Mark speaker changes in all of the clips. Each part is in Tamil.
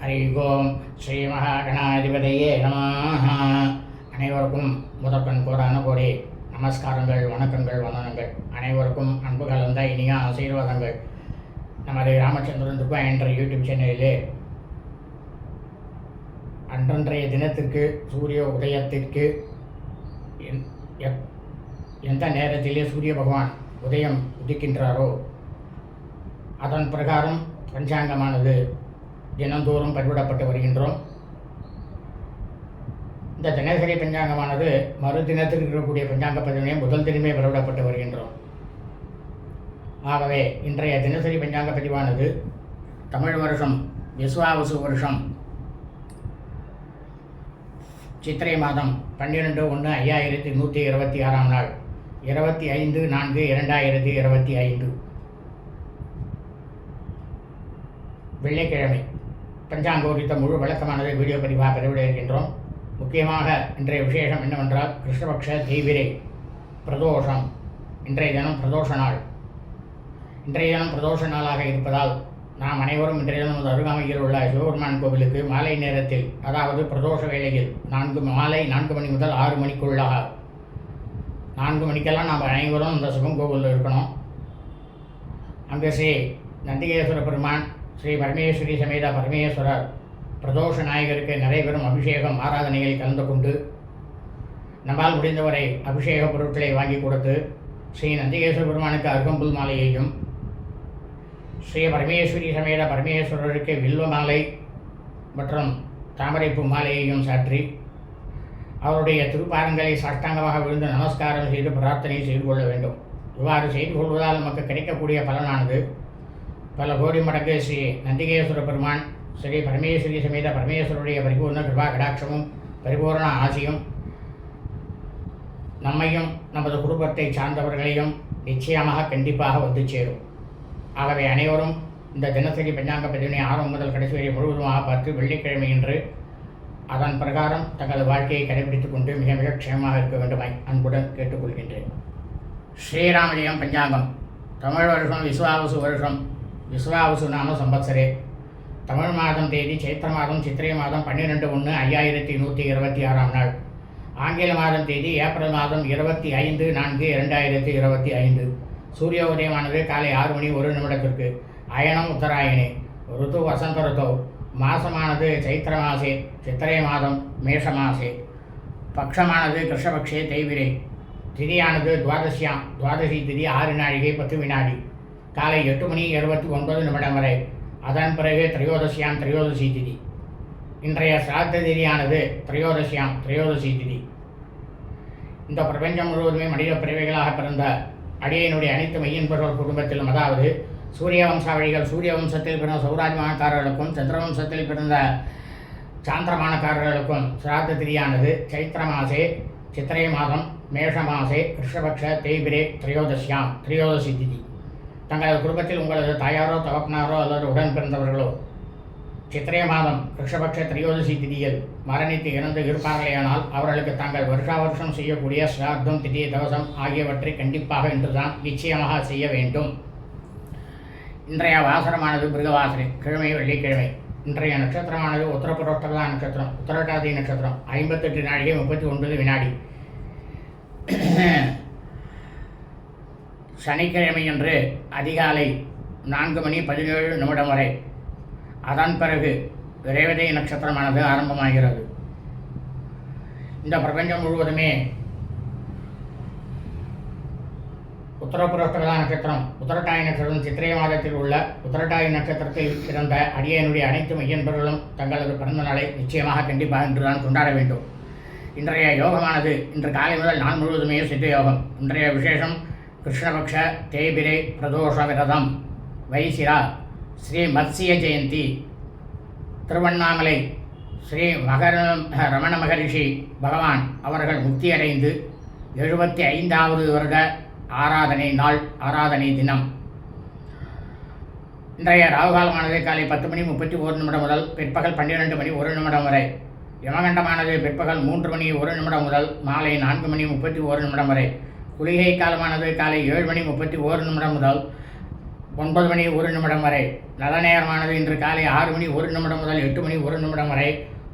Speaker 1: ஹரி ஓம் ஸ்ரீ மகாகணாதிபதியே நமாக அனைவருக்கும் முதற்கண் கோடான கோடி நமஸ்காரங்கள் வணக்கங்கள் வந்தனங்கள். அனைவருக்கும் அன்பு கலந்த இனிய ஆசீர்வாதங்கள். நமது ராமச்சந்திரன் துர்கா என்ற யூடியூப் சேனலிலே அன்றன்றைய தினத்திற்கு சூரிய உதயத்திற்கு எந்த நேரத்திலே சூரிய பகவான் உதயம் உதிக்கின்றாரோ அதன் பிரகாரம் பஞ்சாங்கமானது தினந்தோறும் பதிவிடப்பட்டு வருகின்றோம். இந்த தினசரி பஞ்சாங்கமானது மறு தினத்தில் இருக்கக்கூடிய பஞ்சாங்க பதிவினை முதல் தினமே பதிவிடப்பட்டு வருகின்றோம். ஆகவே இன்றைய தினசரி பஞ்சாங்க பதிவானது தமிழ் வருஷம் விஸ்வாவசு வருஷம் சித்திரை மாதம் பன்னிரெண்டு ஒன்று ஐயாயிரத்தி நூற்றி இருபத்தி ஆறாம் நாள் இருபத்தி ஐந்து நான்கு இரண்டாயிரத்தி இருபத்தி ஐந்து. வெள்ளிக்கிழமை. பஞ்சாங்க குறித்த முழு விளக்கமானது வீடியோ பதிவாக பெறவிட இருக்கின்றோம். முக்கியமாக இன்றைய விசேஷம் என்னவென்றால் கிருஷ்ணபக்ஷ தீவிரை பிரதோஷம். இன்றைய தினம் பிரதோஷ நாள். இன்றைய தினம் பிரதோஷ நாளாக இருப்பதால் நாம் அனைவரும் இன்றைய தினம் அருகாமையில் உள்ள சிவபெருமான் கோவிலுக்கு மாலை நேரத்தில் அதாவது பிரதோஷ வேளையில் நான்கு மாலை நான்கு மணி முதல் ஆறு மணிக்குள்ளாக. நான்கு மணிக்கெல்லாம் நாம் அனைவரும் இந்த சிவன் கோவிலில் இருக்கணும். அங்கே ஸ்ரீ நந்திகேஸ்வர பெருமான் ஸ்ரீ பரமேஸ்வரி சமேத பரமேஸ்வரர். பிரதோஷ நாயகருக்கு நடைபெறும் அபிஷேகம் ஆராதனையில் கலந்து கொண்டு நம்மால் முடிந்தவரை அபிஷேக பொருட்களை வாங்கி கொடுத்து ஸ்ரீ நந்திகேஸ்வர பெருமானுக்கு அருகம்புல் மாலையையும் ஸ்ரீ பரமேஸ்வரி சமேத பரமேஸ்வரருக்கு வில்வ மாலை மற்றும் தாமரைப்பூ மாலையையும் சாற்றி அவருடைய திருப்பாரங்களை சாஷ்டாங்கமாக விழுந்து நமஸ்காரம் செய்து பிரார்த்தனை செய்து கொள்ள வேண்டும். இவ்வாறு செய்து கொள்வதால் நமக்கு கிடைக்கக்கூடிய பலனானது பல கோடி மடங்கு ஸ்ரீ நந்திகேஸ்வர பெருமான் ஸ்ரீ பரமேஸ்வரி சமேத பரமேஸ்வருடைய பரிபூர்ண கிருபா கடாட்சமும் பரிபூர்ண ஆசியும் நம்மையும் நமது குடும்பத்தை சார்ந்தவர்களையும் நிச்சயமாக கண்டிப்பாக வந்து சேரும். ஆகவே அனைவரும் இந்த தினசரி பஞ்சாங்க பதிவினை ஆரம்பம் முதல் கடைசி வரை முழுவதுமாக பார்த்து வெள்ளிக்கிழமை என்று அதன் பிரகாரம் தங்களது வாழ்க்கையை கடைபிடித்துக் கொண்டு மிக மிக க்ஷேமமாக இருக்க வேண்டுமாய் அன்புடன் கேட்டுக்கொள்கின்றேன். ஸ்ரீராமலியம் பஞ்சாங்கம். தமிழ் வருஷம் விஸ்வாவசு வருஷம். விஸ்வாவசு நாம சம்பத்சரே தமிழ் மாதம் தேதி சைத்திர மாதம் சித்திரை மாதம் பன்னிரெண்டு ஒன்று ஐயாயிரத்தி நூற்றி இருபத்தி ஆறாம் நாள். ஆங்கில மாதம் தேதி ஏப்ரல் மாதம் இருபத்தி ஐந்து நான்கு இரண்டாயிரத்தி இருபத்தி ஐந்து. சூரிய உதயமானது காலை ஆறு மணி ஒரு நிமிடத்திற்கு. அயனம் உத்தராயணே. ருது வசந்த ருதோ. மாசமானது சைத்திர மாசே. சித்திரை மாதம் மேஷ மாசே. பக்ஷமானது கிருஷ்ணபக்ஷே தெய்விரே திதியானது துவாதசியாம். துவாதசி திதி ஆறு நாழிகை பத்து வினாடி. காலை எட்டு மணி இருபத்தி ஒன்பது நிமிடம் வரை. அதன் பிறகு திரையோதசியாம் திரையோதசி திதி. இன்றைய சிராத்த திதியானது திரையோதசியாம் திரையோதசி திதி. இந்த பிரபஞ்சம் முழுவதுமே மனித பிறவைகளாக பிறந்த அடியனுடைய அனைத்து மையன்பர்கள் குடும்பத்திலும் அதாவது சூரிய வம்சாவழிகள் சூரிய வம்சத்தில் பிறந்த சௌராஜ்மானக்காரர்களுக்கும் சந்திரவம்சத்தில் பிறந்த சாந்திரமானக்காரர்களுக்கும் சிராத்த திதியானது சைத்திர மாசே சித்திரை மாதம் மேஷ மாசே கிருஷ்ணபக்ஷ தேய்பிரே திரையோதசியாம் திரையோதசி திதி. தங்களது குடும்பத்தில் உங்களது தாயாரோ தகப்பனாரோ அல்லது உடன் பிறந்தவர்களோ சித்திரை மாதம் கிருஷ்ணபக்ஷ திரியோதசி திதியில் மரணித்து இறந்து இருப்பார்களேயானால் அவர்களுக்கு தாங்கள் வருஷா வருஷம் செய்யக்கூடிய சிராத்தம் திதி தவசம் ஆகியவற்றை கண்டிப்பாக இன்றுதான் நிச்சயமாக செய்ய வேண்டும். இன்றைய வாசனமானது மிருகவாசனை கிழமை வெள்ளிக்கிழமை. இன்றைய நட்சத்திரமானது உத்தரப்புரோட்டதா நட்சத்திரம் உத்தரட்டாதி நட்சத்திரம் ஐம்பத்தெட்டு நாழிகை முப்பத்தி ஒன்பது வினாடி. சனிக்கிழமையன்று அதிகாலை நான்கு மணி பதினேழு நிமிடம் வரை. அதன் பிறகு ரேவதி நட்சத்திரமானது ஆரம்பமாகிறது. இந்த பிரபஞ்சம் முழுவதுமே உத்தரப்புரோஷ்டகதா நட்சத்திரம் உத்தரட்டாய் நட்சத்திரம் சித்திரை மாதத்தில் உள்ள உத்தரட்டாய் நட்சத்திரத்தில் பிறந்த அடியனுடைய அனைத்து மையன்பர்களும் தங்களது பிறந்த நாளை நிச்சயமாக கண்டிப்பாக இன்றுதான் கொண்டாட வேண்டும். இன்றைய யோகமானது இன்று காலை முதல் நான் முழுவதுமே சித்த யோகம். இன்றைய விசேஷம் கிருஷ்ணபக்ஷ தேய்பிரை பிரதோஷ விரதம் வைசிரா ஸ்ரீ மத்ஸ்ய ஜெயந்தி திருவண்ணாமலை ஸ்ரீ மகர ரமண மகரிஷி பகவான் அவர்கள் முக்தியடைந்து எழுபத்தி ஐந்தாவது வருட ஆராதனை நாள் ஆராதனை தினம். இன்றைய ராகுகாலமானது காலை பத்து மணி முப்பத்தி ஒரு நிமிடம் முதல் பிற்பகல் பன்னிரெண்டு மணி ஒரு நிமிடம் வரை. யமகண்டமானது பிற்பகல் மூன்று மணி ஒரு நிமிடம் முதல் மாலை நான்கு மணி முப்பத்தி ஒரு நிமிடம் வரை. குளிகை காலமானது காலை ஏழு மணி முப்பத்தி ஓரு நிமிடம் முதல் ஒன்பது மணி ஒரு நிமிடம் வரை. நல்ல நேரமானது இன்று காலை ஆறு மணி ஒரு நிமிடம் முதல் எட்டு மணி ஒரு நிமிடம் வரை.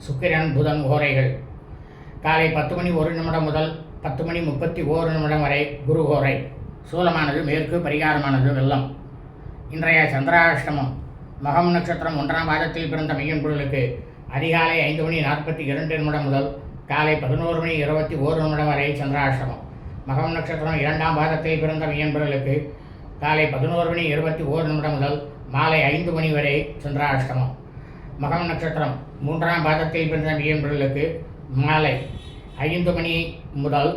Speaker 1: சுக்கிரன் புதன் ஓரைகள் காலை பத்து மணி ஒரு நிமிடம் முதல் பத்து மணி முப்பத்தி ஓரு நிமிடம் வரை குரு ஓரை சூலமானது மேற்கு பரிகாரமானது வெள்ளம். இன்றைய சந்திராஷ்டமம். மகம் நட்சத்திரம் ஒன்றாம் பாதத்தில் பிறந்த மையன் பொருளுக்கு அதிகாலை ஐந்து மணி நாற்பத்தி இரண்டு நிமிடம் முதல் காலை பதினோரு மணி இருபத்தி ஓரு நிமிடம் வரை சந்திராஷ்டமம். மகம் நட்சத்திரம் இரண்டாம் பாதத்தில் பிறந்த மீன்பர்களுக்கு காலை பதினோரு மணி இருபத்தி ஓரு நிமிடம் முதல் மாலை ஐந்து மணி வரை சந்திராஷ்டமம். மகம் நட்சத்திரம் மூன்றாம் பாதத்தில் பிறந்த மீன்பர்களுக்கு மாலை ஐந்து மணி முதல்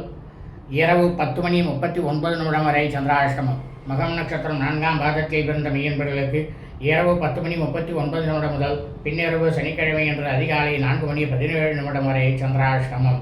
Speaker 1: இரவு பத்து மணி முப்பத்தி ஒன்பது நிமிடம் வரை சந்திராஷ்டமம். மகம் நட்சத்திரம் நான்காம் பாதத்தில் பிறந்த மீன்பர்களுக்கு இரவு பத்து மணி முப்பத்தி ஒன்பது நிமிடம் முதல் பின்னிரவு சனிக்கிழமை என்ற அதிகாலை நான்கு மணி பதினேழு நிமிடம் வரை சந்திராஷ்டமம்.